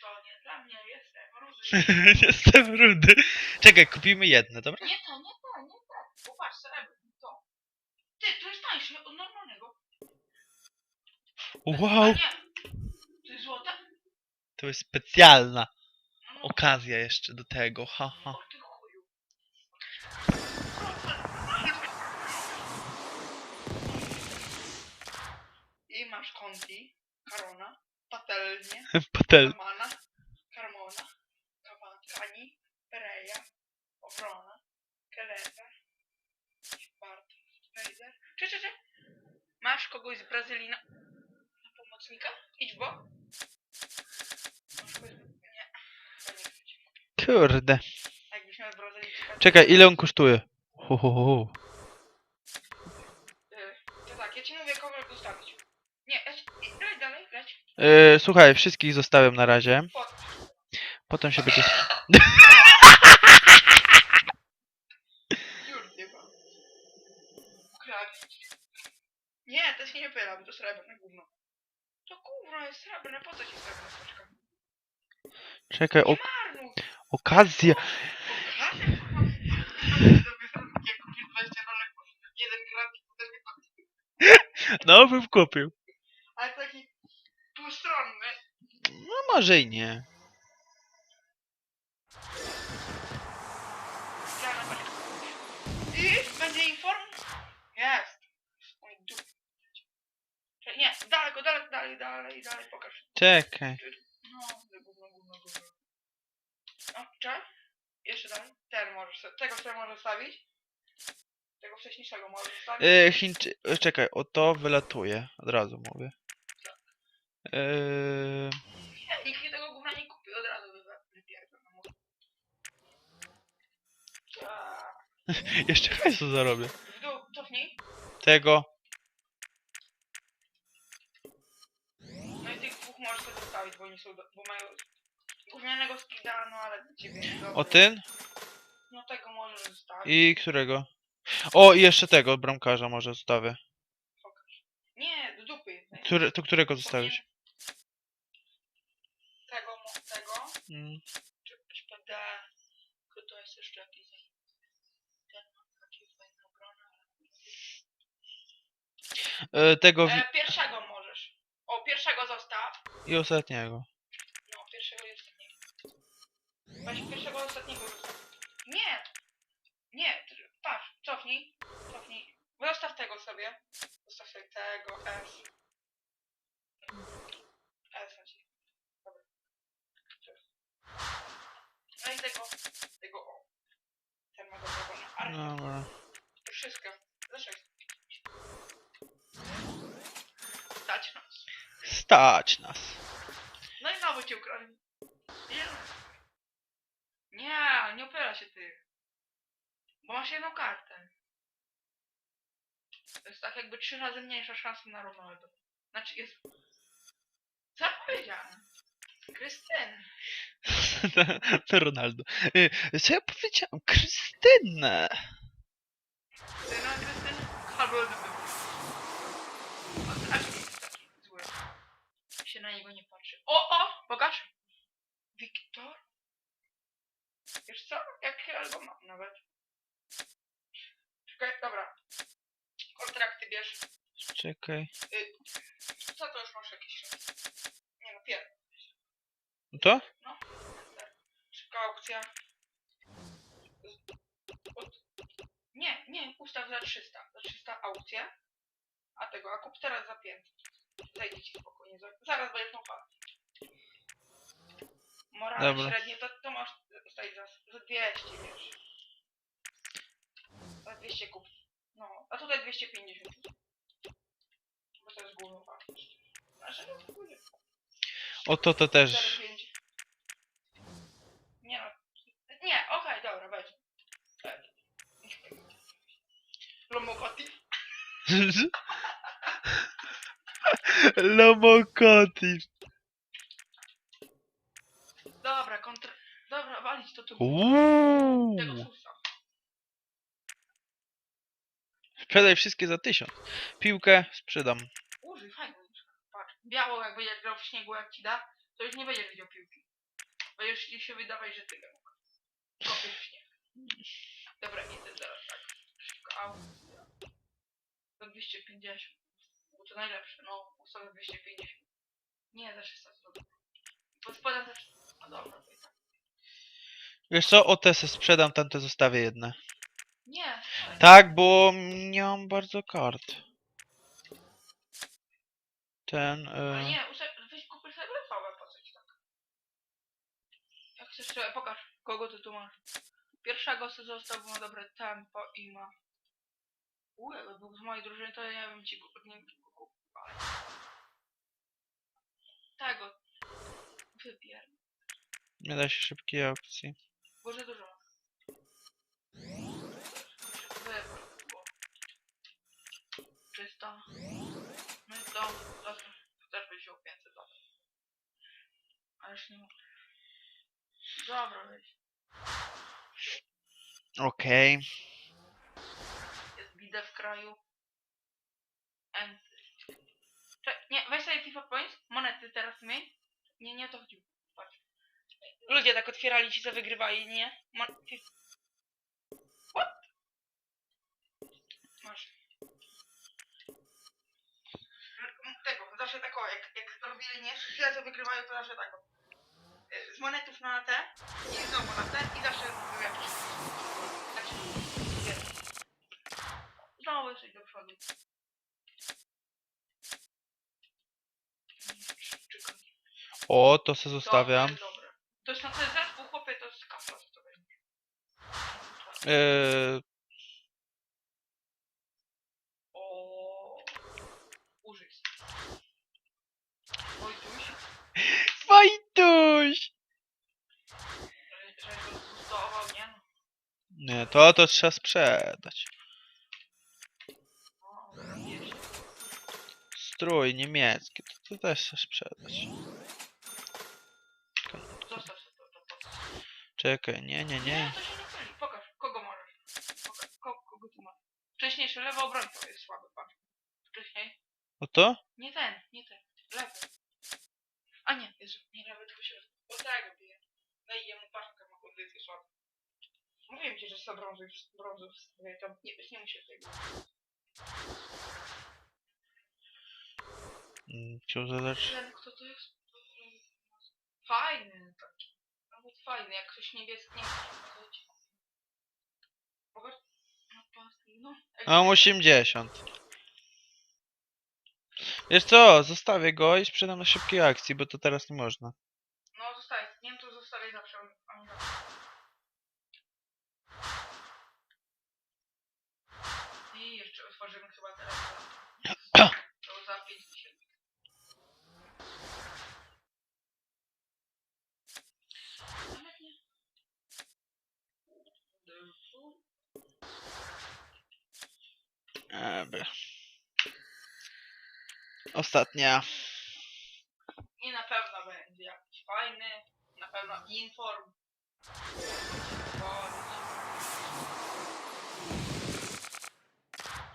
to nie dla mnie, jestem rudy. Jestem rudy. Czekaj, kupimy jedno, dobra? Nie to, nie to, nie to. Popatrz, srebrny, to. Ty, to jest tańsze od normalnego. A Wow, nie. To jest złote? to jest specjalna No, okazja jeszcze do tego, haha. o ty chuju. I masz Conti, Karona, Patelnie, Patel. Kamana, Carmona, Kani, Pereja, Obrona, Keleza, Bart, Wejder. Czy, czy, czy? Masz kogoś z Brazylii na, na pomocnika? Idź w bok. Masz kogoś... Nie. To. Kurde. Jakbyś miał z Brazylijczyka... Czekaj, ile on kosztuje? Ho, ho, ho. Y, To tak, ja ci mówię kogo zostawić. Nie, leć, leć dalej, leć. Yy, słuchaj, wszystkich zostawiam na razie. Potem się będzie... Kurdywa. Kradź. Nie, to się nie pyla, bo to srebrne gówno. To gówno jest srebrne, po co ci srebrna soczka? Czekaj, o, marnuj! okazja. Okazja, kurwa. Jak kupisz 20 rolek, jeden krat, to też nie kupisz. No, bym kupił. Ale taki półstronny. No może i nie. Będzie inform? Jest. Oj, dup. Czekaj, Nie, daleko, daleko, dalej, dalej, dalej, pokaż. Czekaj. No, gówno, gówno, gówno. Czekaj. Jeszcze dalej. Ten możesz, se- tego sobie możesz stawić. Tego wcześniejszego możesz stawić. Yy, Chińczy... yy, Czekaj, o to wylatuje. Od razu mówię. Yy... Nie, nikt mi tego gówna nie kupi, od razu wy- wypierdolę. mu. Tak. Jeszcze hajsu zarobię. W dół, cofnij. Tego. No i tych dwóch możesz sobie zostawić, bo oni są, do, bo mają gównianego speeda, no ale dla ciebie jest dobry. O ten? No tego możesz zostawić. I którego? O, i jeszcze tego bramkarza może zostawię. Pokaż. Nie, do dupy. Który, to którego zostawisz? Tego, mo- tego. Mm. Czy SPD. Tylko Yy, tego wi- E, pierwszego możesz. O, pierwszego zostaw. i ostatniego. No, pierwszego i ostatniego. Weź pierwszego i ostatniego zostaw. Nie! Nie, tr- patrz, cofnij. Cofnij. Zostaw tego sobie. Zostaw sobie tego, S. S na ci. Dobra. No i tego, tego o. Ten ma dobrego na armię. Dobra. Wszystko. Zresztą. Stać nas. Stać nas. No i znowu cię ukradli. Nie. Nie, opiera się ty. Bo masz jedną kartę. To jest tak jakby trzy razy mniejsza szansa na Ronaldo. Znaczy jest... Co ja powiedziałem? Krystyn. Ronaldo. Yy, co ja powiedziałem? Krystynę. Ty no Krystyn? O, tak jest taki zły. Się na niego nie patrzy. O, o! Pokaż! Wiktor? Wiesz co? Jak ja go mam nawet. Czekaj, dobra. Kontrakty bierz. Czekaj. Co to już masz jakiś czas? Nie no, pier... No to? No. Szybka aukcja. Od... Nie, nie, ustaw za 300. Za 300 aukcja. A tego, a kup teraz za 500. Ci spokojnie. za- Zaraz będziesz miał pas. Morale Dobra. średnie to, to masz dostać za, za 200, wiesz. Za 200 kup. No, a tutaj 250. Bo to jest główna wartość. Znaczy, no, to będzie O to to też. 4,5. Nie no. Nie, okej, dobra, weź. Weź. Lomokotiv. Dobra, kontra... Dobra, walić to tu. Tego Uuu. susa. Sprzedaj wszystkie za tysiąc. Piłkę sprzedam. Użyj, fajnie. Patrz, biało jak będziesz grał w śniegu jak ci da, to już nie będziesz widział piłki. Będziesz ci się wydawać, że tyle. Kopiesz śnieg. Dobra, idę teraz tak. Szybko, au. Do 250. To najlepsze, no. Ustawię 250. Nie, za 300 zł. Pod spodem 300. No dobra, to i tak. Wiesz co, o te se sprzedam, tamte zostawię jedne. Nie. Tak, bo nie mam bardzo kart. Ten, e, nie, usta- weź kupisz sobie brązowe po coś tak. Jak chcesz, to pokaż, kogo ty tu masz. Pierwszego co został, bo ma dobre tempo i ma... Uuu, jakby był z mojej drużyny, to ja bym ci kupił, nie Tego. Wypier. nie da się szybkiej aukcji. Boże dużo. Bo... 300. No i to, to też by wziął 500 dobra. Ależ nie mogę. Dobra, weź. Okej. Jest bida w kraju. And... Cze- nie, weź sobie FIFA Points, monety teraz miej. Nie, nie o to chodziło. Patrz. Ludzie tak otwierali ci, co wygrywali, nie? Mon FIFA. What? Masz. Tego, zawsze tak o, jak, jak robili nie, chwilę co wygrywają, to zawsze tak o. Y, Z monetów na te i znowu na te i zawsze był jakiś. Znaczy. Znowu coś do przodu. O, to se zostawiam. dobre. To jest na ten zespół, chłopie, to jest kapla, co to będzie. E, O, użyj. Zbustował, nie? Nie, to to trzeba sprzedać. Strój niemiecki, to, to też trzeba sprzedać. Zostaw sobie to, to po co? Czekaj, nie, nie, nie. Pokaż, kogo możesz. Pokaż, kogo, kogo tu masz. Wcześniejszy lewy obrońca jest słaby, patrz. Wcześniej. O to? Nie ten, nie ten. Lewy. A nie, Jezu, nie lewy, tylko środek. Bo tego bije. Daj jemu paczkę, ma kondycję słabą. Mówiłem ci, że są brązy, brązy wstawię, to nie, nie muszę tego. Mm, Chciał zadać. Ten, kto to jest? Fajny taki. Fajny, jak ktoś niebieski, nie. Pokaż. No, paski, no. Mam 80. Wiesz co, zostawię go i sprzedam na szybkiej akcji, bo to teraz nie można. No, zostaje. Nie wiem, to zostawię zawsze. a nie zawsze. I jeszcze otworzymy chyba teraz. za- To za 5 tysięcy. Nawet nie. Dobra. Ostatnia. Nie na pewno będzie jakiś fajny. Na pewno inform.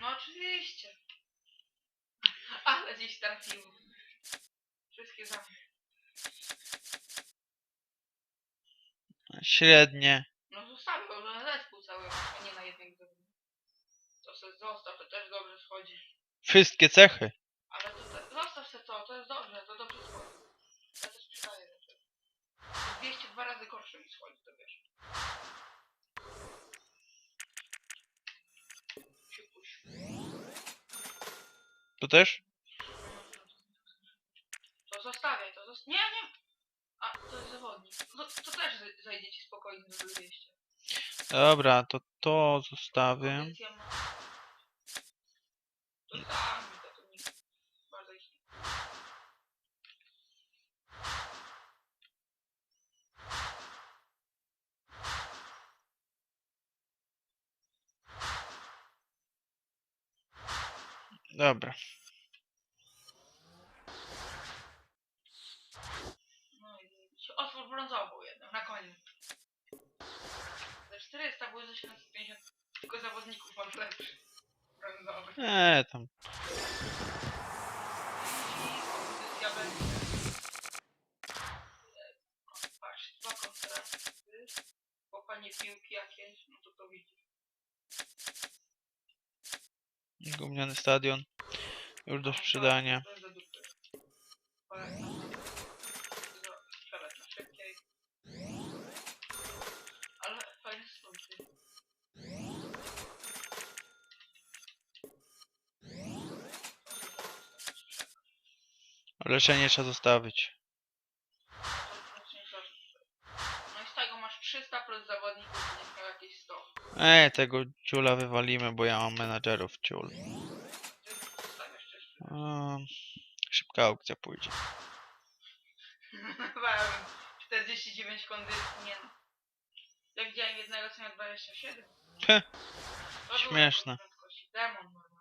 No oczywiście. Ale gdzieś trafiło. Wszystkie za mnie. Średnie. No zostawił go na zespół cały, a nie na jednego. To se zostaw, to też dobrze schodzi. Wszystkie cechy. 202 razy gorsze mi schodzi, to wiesz. To też? To zostawiaj, to zost... Nie, nie! A, to jest zawodnik. No, to też zajdzie ci spokojnie do 200. Dobra, to to zostawię. Kondycja ma... To sami, to to nikt. Bardzo ich... Dobra. No i otwór brązową jedną, na koniec. Za 400 było za 750, tylko zawodników masz lepszy. Brązowy. Eee, tam. I kondycja będzie. Patrz, dwa piłki jakieś, no to to widzisz. Gówniany stadion. Już do sprzedania. To jest do dupy. Polecam. Zo- Sprzedać na szybkiej. Ale fajny stół. Leczenie trzeba zostawić. No i z tego masz 300 plus zawodników, nie miał jakieś 100. Ej, tego ciula wywalimy, bo ja mam menadżerów ciul. Um, szybka aukcja pójdzie. Wałem 49 kondycji, nie. Ja widziałem jednego co miał 27. Heh, To było śmieszne. Demon.